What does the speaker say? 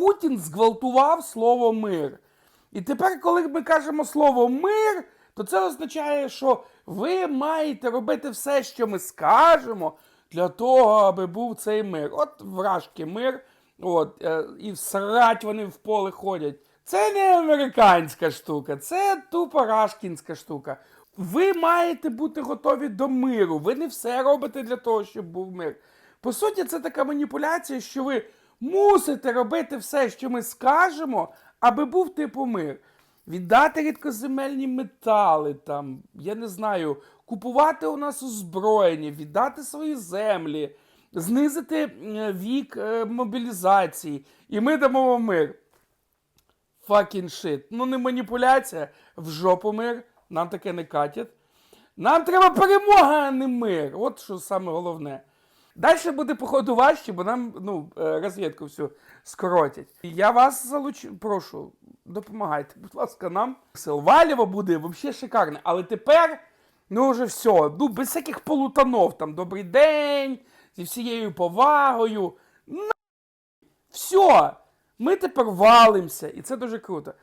Путін зґвалтував слово мир. І тепер, коли ми кажемо слово мир, то це означає, що ви маєте робити все, що ми скажемо, для того, аби був цей мир. От вражки мир, от, е, і всрать вони в поле ходять. Це не американська штука, це тупо рашкінська штука. Ви маєте бути готові до миру. Ви не все робите для того, щоб був мир. По суті, це така маніпуляція, що ви мусите робити все, що ми скажемо, аби був типу мир. Віддати рідкоземельні метали, там, я не знаю, купувати у нас озброєння, віддати свої землі, знизити е, вік е, мобілізації, і ми дамо вам мир. Fucking shit. Ну не маніпуляція, в жопу мир, нам таке не катять. Нам треба перемога, а не мир. От що саме головне. Далі буде, походу, важче, бо нам ну, е, розвідку всю скоротять. Я вас залучу, прошу, допомагайте, будь ласка, нам. Валєво буде взагалі шикарне. Але тепер, ну вже все, ну без всяких полутанов, там добрий день, зі всією повагою. На... Все, ми тепер валимося, і це дуже круто.